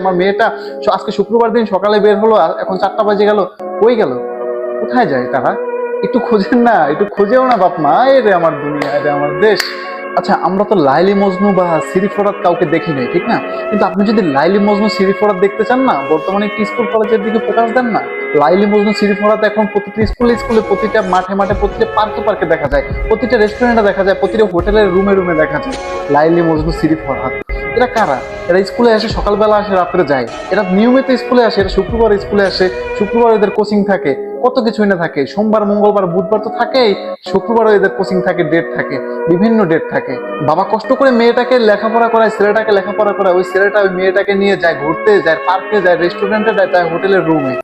আমার মেয়েটা আজকে শুক্রবার দিন সকালে বের হলো এখন চারটা বাজে গেল, কই গেল? কোথায় যায় তারা? একটু খোঁজেন না, একটু খোঁজেও না, বাপ মা, এ রে আমার দুনিয়া, এ রে আমার দেশ। আচ্ছা আমরা তো লাইলি মজনু বা সিরি ফরাত কাউকে দেখি নাই, ঠিক না? কিন্তু আপনি যদি লাইলি মজনু সিরি ফরাত দেখতে চান না, বর্তমানে একটি স্কুল কলেজের দিকে ফোকাস দেন না। লাইলি মজনু সিরি ফরাত এখন প্রতিটা স্কুলে স্কুলে প্রতিটা মাঠে মাঠে, প্রতিটা পার্কে পার্কে দেখা যায়, প্রতিটা রেস্টুরেন্টে দেখা যায়, প্রতিটা হোটেলের রুমে রুমে দেখা যায়, লাইলি মজনু সিরি ফরহাদ এরা কারা? এরা স্কুলে আসে সকালবেলা আসে, রাত্রে যায়। এরা নিয়মিত স্কুলে আসে, এরা শুক্রবার স্কুলে আসে, শুক্রবার এদের কোচিং থাকে, কত কিছুই না থাকে। সোমবার, মঙ্গলবার, বুধবার তো থাকেই শুক্রবারও এদের কোচিং থাকে ডেট থাকে, বিভিন্ন ডেট থাকে। বাবা কষ্ট করে মেয়েটাকে লেখাপড়া করায়, ছেলেটাকে লেখাপড়া করায়, ওই ছেলেটা ওই মেয়েটাকে নিয়ে যায়, ঘুরতে যায় পার্কে যায় রেস্টুরেন্টে যায় যায় হোটেলের রুমে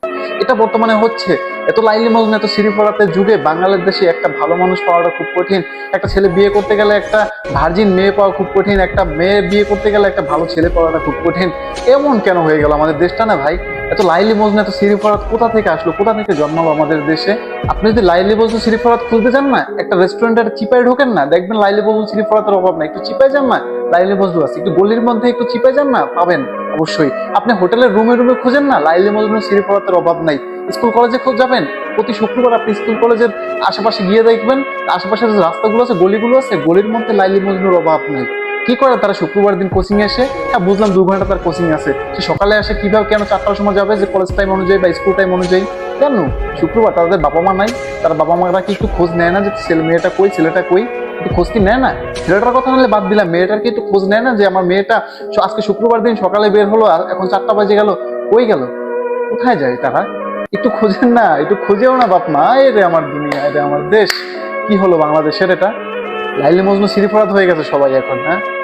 এটা বর্তমানে হচ্ছে। এত লাইলি মজন, এত পড়াতে যুগে বাংলাদেশ দেশে একটা ভালো মানুষ পাওয়াটা খুব কঠিন। একটা ছেলে বিয়ে করতে গেলে একটা ভার্জিন মেয়ে পাওয়া খুব কঠিন। একটা মেয়ে বিয়ে করতে গেলে একটা ভালো ছেলে পাওয়াটা খুব কঠিন। এমন কেন হয়ে গেল আমাদের দেশটা না ভাই? এত লাইলি মজনু, এত সিঁড়ি ফরাত কোথা থেকে আসলো? কোথা থেকে জন্মালো আমাদের দেশে? আপনি যদি লাইলি মজনু সিঁড়ি ফরাত খুঁজতে চান না, একটা রেস্টুরেন্টের চিপায় ঢোকেন না, দেখবেন লাইলি মজনু সিঁড়ি ফরাতের অভাব নাই। একটু চিপায় যান না। লাইলি মজনু আছে। একটু গলির মধ্যে একটু চিপায় যান না, পাবেন অবশ্যই। আপনি হোটেলের রুমে রুমে খুঁজেন না, লাইলি মজনু সিঁড়ি ফরাতের অভাব নাই। স্কুল কলেজে খোঁজ যাবেন, প্রতি শুক্রবার আপনি স্কুল কলেজের আশেপাশে গিয়ে দেখবেন, আশেপাশের যে রাস্তাগুলো আছে, গলিগুলো আছে, গলির মধ্যে লাইলি মজনুর অভাব নেই। কি করে তারা শুক্রবার দিন কোচিং এসে? হ্যাঁ বুঝলাম দু ঘণ্টা তার কোচিং আছে। সে সকালে আসে, কীভাবে, কেন চারটার সময় যাবে, যে কলেজ টাইম অনুযায়ী বা স্কুল টাইম অনুযায়ী? কেন শুক্রবার তাদের বাবা মা নাই। তার বাবা মারা কি একটু খোঁজ নেয় না যে ছেলে মেয়েটা কই, ছেলেটা কই? একটু খোঁজ কি নেয় না? ছেলেটার কথা নাহলে বাদ দিলাম। মেয়েটার কি একটু খোঁজ নেয় না যে আমার মেয়েটা আজকে শুক্রবার দিন সকালে বের হলো আর এখন চারটা বাজে গেল। কই গেল? কোথায় যায় তারা? একটু খোঁজেন না, একটু খুঁজেও না বাপ মা। এ রে আমার দুনিয়া এ রে আমার দেশ। কি হলো বাংলাদেশের এটা? লাইলি মজনু সিরিফরাত হয়ে গেছে সবাই এখন হ্যাঁ?